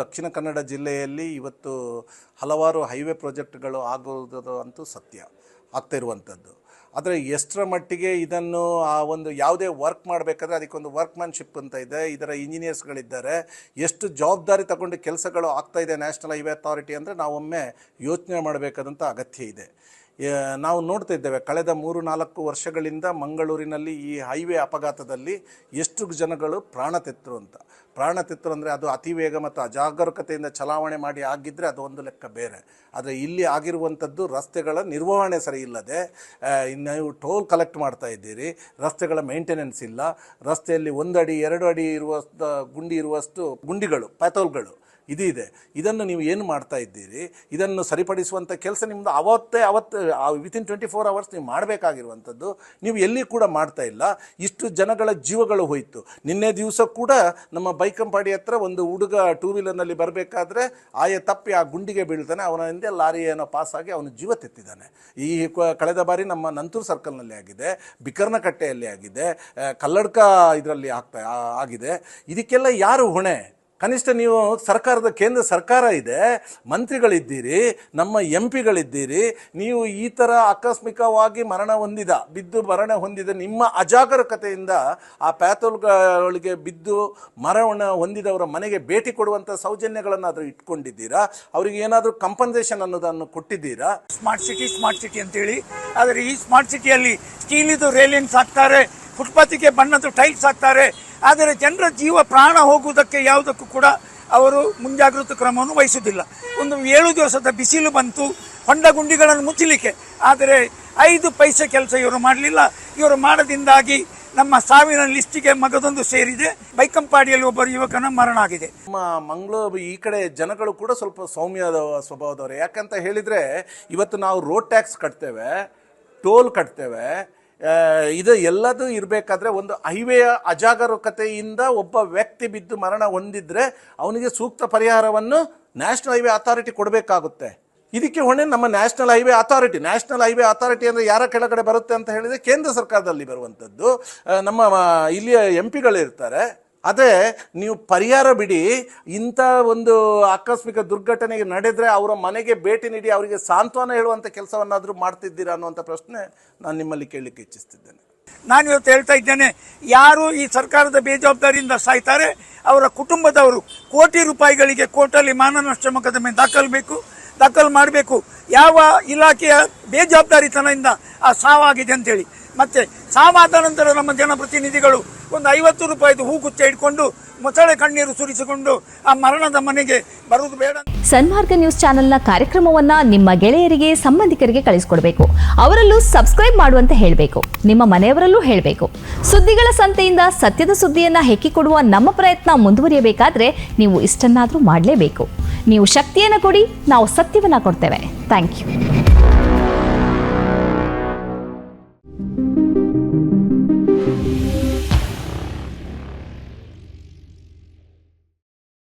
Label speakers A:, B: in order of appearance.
A: ದಕ್ಷಿಣ ಕನ್ನಡ ಜಿಲ್ಲೆಯಲ್ಲಿ ಇವತ್ತು ಹಲವಾರು ಹೈವೇ ಪ್ರಾಜೆಕ್ಟ್ಗಳು ಆಗೋದು ಅಂತೂ ಸತ್ಯ, ಆಗ್ತಾ ಆದರೆ ಎಷ್ಟರ ಮಟ್ಟಿಗೆ ಇದನ್ನು ಆ ಒಂದು ಯಾವುದೇ ವರ್ಕ್ ಮಾಡಬೇಕಾದ್ರೆ ಅದಕ್ಕೊಂದು ವರ್ಕ್ಮ್ಯಾನ್ಶಿಪ್ ಅಂತ ಇದೆ, ಇದರ ಇಂಜಿನಿಯರ್ಸ್ಗಳಿದ್ದಾರೆ, ಎಷ್ಟು ಜವಾಬ್ದಾರಿ ತಗೊಂಡು ಕೆಲಸಗಳು ಆಗ್ತಾಯಿದೆ ನ್ಯಾಷನಲ್ ಹೈವೇ ಅಥಾರಿಟಿ ಅಂದರೆ ನಾವೊಮ್ಮೆ ಯೋಚನೆ ಮಾಡಬೇಕಾದಂಥ ಅಗತ್ಯ ಇದೆ. ನಾವು ನೋಡ್ತಾ ಇದ್ದೇವೆ, ಕಳೆದ ಮೂರು ನಾಲ್ಕು ವರ್ಷಗಳಿಂದ ಮಂಗಳೂರಿನಲ್ಲಿ ಈ ಹೈವೇ ಅಪಘಾತದಲ್ಲಿ ಎಷ್ಟು ಜನಗಳು ಪ್ರಾಣ ತೆತ್ತರು ಅಂತ. ಪ್ರಾಣ ತೆತ್ತರು ಅಂದರೆ ಅದು ಅತಿ ವೇಗ ಮತ್ತು ಅಜಾಗರೂಕತೆಯಿಂದ ಚಲಾವಣೆ ಮಾಡಿ ಆಗಿದ್ದರೆ ಅದು ಒಂದು ಲೆಕ್ಕ ಬೇರೆ. ಆದರೆ ಇಲ್ಲಿ ಆಗಿರುವಂಥದ್ದು ರಸ್ತೆಗಳ ನಿರ್ವಹಣೆ ಸರಿ ಇಲ್ಲದೆ ನೀವು ಟೋಲ್ ಕಲೆಕ್ಟ್ ಮಾಡ್ತಾ ಇದ್ದೀರಿ, ರಸ್ತೆಗಳ ಮೇಂಟೆನೆನ್ಸ್ ಇಲ್ಲ, ರಸ್ತೆಯಲ್ಲಿ ಒಂದು ಅಡಿ ಎರಡು ಅಡಿ ಇರುವಷ್ಟು ಗುಂಡಿ ಇರುವಷ್ಟು ಗುಂಡಿಗಳು ಪ್ಯಾಥೋಲ್ಗಳು ಇದು ಇದೆ. ಇದನ್ನು ನೀವು ಏನು ಮಾಡ್ತಾ ಇದ್ದೀರಿ? ಇದನ್ನು ಸರಿಪಡಿಸುವಂಥ ಕೆಲಸ ನಿಮ್ಮದು ಅವತ್ತೇ ಅವತ್ತು ವಿತಿನ್ ಟ್ವೆಂಟಿ ಫೋರ್ ಅವರ್ಸ್ ನೀವು ಮಾಡಬೇಕಾಗಿರುವಂಥದ್ದು. ನೀವು ಎಲ್ಲಿ ಕೂಡ ಮಾಡ್ತಾ ಇಲ್ಲ. ಇಷ್ಟು ಜನಗಳ ಜೀವಗಳು ಹೋಯಿತು. ನಿನ್ನೆ ದಿವಸ ಕೂಡ ನಮ್ಮ ಬೈಕಂಪಾಡಿ ಹತ್ರ ಒಂದು ಹುಡುಗ ಟೂ ವೀಲರ್ನಲ್ಲಿ ಬರಬೇಕಾದ್ರೆ ಆಯೆ ತಪ್ಪಿ ಆ ಗುಂಡಿಗೆ ಬೀಳ್ತಾನೆ. ಅವನ ಹಿಂದೆ ಲಾರಿ ಏನೋ ಪಾಸಾಗಿ ಅವನು ಜೀವ ತೆತ್ತಿದ್ದಾನೆ. ಈ ಕಳೆದ ಬಾರಿ ನಮ್ಮ ನಂತೂರು ಸರ್ಕಲ್ನಲ್ಲಿ ಆಗಿದೆ. ಬಿಕರ್ನಕಟ್ಟೆಯಲ್ಲಿ ಆಗಿದೆ. ಕಲ್ಲಡ್ಕ ಇದರಲ್ಲಿ ಆಗ್ತಾ ಆಗಿದೆ. ಇದಕ್ಕೆಲ್ಲ ಯಾರು ಹೊಣೆ? ಕನಿಷ್ಠ ನೀವು ಸರ್ಕಾರದ, ಕೇಂದ್ರ ಸರ್ಕಾರ ಇದೆ, ಮಂತ್ರಿಗಳಿದ್ದೀರಿ, ನಮ್ಮ ಎಂ ಪಿಗಳಿದ್ದೀರಿ ನೀವು ಈ ಥರ ಆಕಸ್ಮಿಕವಾಗಿ ಮರಣ ಹೊಂದಿದ, ಬಿದ್ದು ಮರಣ ಹೊಂದಿದ ನಿಮ್ಮ ಅಜಾಗರೂಕತೆಯಿಂದ ಆ ಪ್ಯಾಥೋಲ್ಗಳಿಗೆ ಬಿದ್ದು ಮರಣ ಹೊಂದಿದವರ ಮನೆಗೆ ಭೇಟಿ ಕೊಡುವಂಥ ಸೌಜನ್ಯಗಳನ್ನಾದರೂ ಇಟ್ಕೊಂಡಿದ್ದೀರಾ? ಅವರಿಗೆ ಏನಾದರೂ ಕಂಪನ್ಸೇಷನ್ ಅನ್ನೋದನ್ನು ಕೊಟ್ಟಿದ್ದೀರಾ?
B: ಸ್ಮಾರ್ಟ್ ಸಿಟಿ ಸ್ಮಾರ್ಟ್ ಸಿಟಿ ಅಂತೇಳಿ. ಆದರೆ ಈ ಸ್ಮಾರ್ಟ್ ಸಿಟಿಯಲ್ಲಿ ಸ್ಟೀಲಿದು ರೇಲಿಂಗ್ಸ್ ಹಾಕ್ತಾರೆ. ಫುಟ್ಪಾತಿಗೆ ಬಣ್ಣದ ಟೈಲ್ಸ್ ಹಾಕ್ತಾರೆ. ಆದರೆ ಜನರ ಜೀವ ಪ್ರಾಣ ಹೋಗುವುದಕ್ಕೆ ಯಾವುದಕ್ಕೂ ಕೂಡ ಅವರು ಮುಂಜಾಗೃತ ಕ್ರಮವನ್ನು ವಹಿಸುವುದಿಲ್ಲ. ಒಂದು ಏಳು ದಿವಸದ ಬಿಸಿಲು ಬಂತು, ಹೊಂಡ ಗುಂಡಿಗಳನ್ನು ಮುಚ್ಚಲಿಕ್ಕೆ. ಆದರೆ ಐದು ಪೈಸೆ ಕೆಲಸ ಇವರು ಮಾಡಲಿಲ್ಲ. ಇವರು ಮಾಡದಿಂದಾಗಿ ನಮ್ಮ ಸಾವಿನ ಲಿಸ್ಟಿಗೆ ಮಗದೊಂದು ಸೇರಿದೆ. ಬೈಕಂಪಾಡಿಯಲ್ಲಿ ಒಬ್ಬರು ಯುವಕನ ಮರಣ ಆಗಿದೆ.
A: ನಮ್ಮ ಮಂಗಳೂರು ಈ ಕಡೆ ಜನಗಳು ಕೂಡ ಸ್ವಲ್ಪ ಸೌಮ್ಯದ ಸ್ವಭಾವದವರು. ಯಾಕಂತ ಹೇಳಿದರೆ, ಇವತ್ತು ನಾವು ರೋಡ್ ಟ್ಯಾಕ್ಸ್ ಕಟ್ತೇವೆ ಟೋಲ್ ಕಟ್ತೇವೆ ಇದು ಎಲ್ಲದೂ ಇರಬೇಕಾದ್ರೆ ಒಂದು ಹೈವೆಯ ಅಜಾಗರೂಕತೆಯಿಂದ ಒಬ್ಬ ವ್ಯಕ್ತಿ ಬಿದ್ದು ಮರಣ ಹೊಂದಿದ್ರೆ ಅವನಿಗೆ ಸೂಕ್ತ ಪರಿಹಾರವನ್ನು ನ್ಯಾಷನಲ್ ಹೈವೇ ಅಥಾರಿಟಿ ಕೊಡಬೇಕಾಗುತ್ತೆ. ಇದಕ್ಕೆ ಹೊಣೆ ನಮ್ಮ national highway authority national highway authority ಅಂದರೆ ಯಾರ ಕೆಳಗಡೆ ಬರುತ್ತೆ ಅಂತ ಹೇಳಿದರೆ ಕೇಂದ್ರ ಸರ್ಕಾರದಲ್ಲಿ ಬರುವಂಥದ್ದು. ನಮ್ಮ ಇಲ್ಲಿಯ ಎಂ ಪಿಗಳಿರ್ತಾರೆ ಅದೇ ನೀವು ಪರಿಹಾರ ಬಿಡಿ, ಇಂಥ ಒಂದು ಆಕಸ್ಮಿಕ ದುರ್ಘಟನೆಗೆ ನಡೆದರೆ ಅವರ ಮನೆಗೆ ಭೇಟಿ ನೀಡಿ, ಅವರಿಗೆ ಸಾಂತ್ವನ ಹೇಳುವಂಥ ಕೆಲಸವನ್ನಾದರೂ ಮಾಡ್ತಿದ್ದೀರಾ ಅನ್ನುವಂಥ ಪ್ರಶ್ನೆ ನಾನು ನಿಮ್ಮಲ್ಲಿ ಕೇಳಲಿಕ್ಕೆ ಇಚ್ಛಿಸ್ತಿದ್ದೇನೆ.
B: ನಾನು ಇವತ್ತು ಹೇಳ್ತಾ ಇದ್ದೇನೆ, ಯಾರು ಈ ಸರ್ಕಾರದ ಬೇಜವಾಬ್ದಾರಿಯಿಂದ ಸಾಯ್ತಾರೆ, ಅವರ ಕುಟುಂಬದವರು ಕೋಟಿ ರೂಪಾಯಿಗಳಿಗೆ ಕೋರ್ಟಲ್ಲಿ ಮಾನನಷ್ಟ ಮೊಕದ್ದಮೆ ದಾಖಲಬೇಕು ದಾಖಲು ಮಾಡಬೇಕು. ಯಾವ ಇಲಾಖೆಯ ಬೇಜವಾಬ್ದಾರಿತನದಿಂದ ಆ ಸಾವಾಗಿದೆ ಅಂತೇಳಿ ಮತ್ತೆ ಸಾವಾದ ನಂತರ ನಮ್ಮ ಜನಪ್ರತಿನಿಧಿಗಳು ಒಂದು ಐವತ್ತು ರೂಪಾಯಿದು ಹೂಗುಚ್ಚ ಇಟ್ಕೊಂಡು ಮೊಸಳೆ ಕಣ್ಣೀರು ಸುರಿಸಿಕೊಂಡು ಆ ಮರಣದ ಮನೆಗೆ ಬರುವುದು ಬೇಡ.
C: ಸನ್ಮಾರ್ಗ ನ್ಯೂಸ್ ಚಾನೆಲ್ನ ಕಾರ್ಯಕ್ರಮವನ್ನ ನಿಮ್ಮ ಗೆಳೆಯರಿಗೆ, ಸಂಬಂಧಿಕರಿಗೆ ಕಳಿಸ್ಕೊಡ್ಬೇಕು. ಅವರಲ್ಲೂ ಸಬ್ಸ್ಕ್ರೈಬ್ ಮಾಡುವಂತೆ ಹೇಳಬೇಕು. ನಿಮ್ಮ ಮನೆಯವರಲ್ಲೂ ಹೇಳಬೇಕು. ಸುದ್ದಿಗಳ ಸಂತೆಯಿಂದ ಸತ್ಯದ ಸುದ್ದಿಯನ್ನ ಹೆಕ್ಕಿಕೊಡುವ ನಮ್ಮ ಪ್ರಯತ್ನ ಮುಂದುವರಿಯಬೇಕಾದ್ರೆ ನೀವು ಇಷ್ಟನ್ನಾದರೂ ಮಾಡಲೇಬೇಕು. ನೀವು ಶಕ್ತಿಯನ್ನು ಕೊಡಿ, ನಾವು ಸತ್ಯವನ್ನ ಕೊಡ್ತೇವೆ. Thank you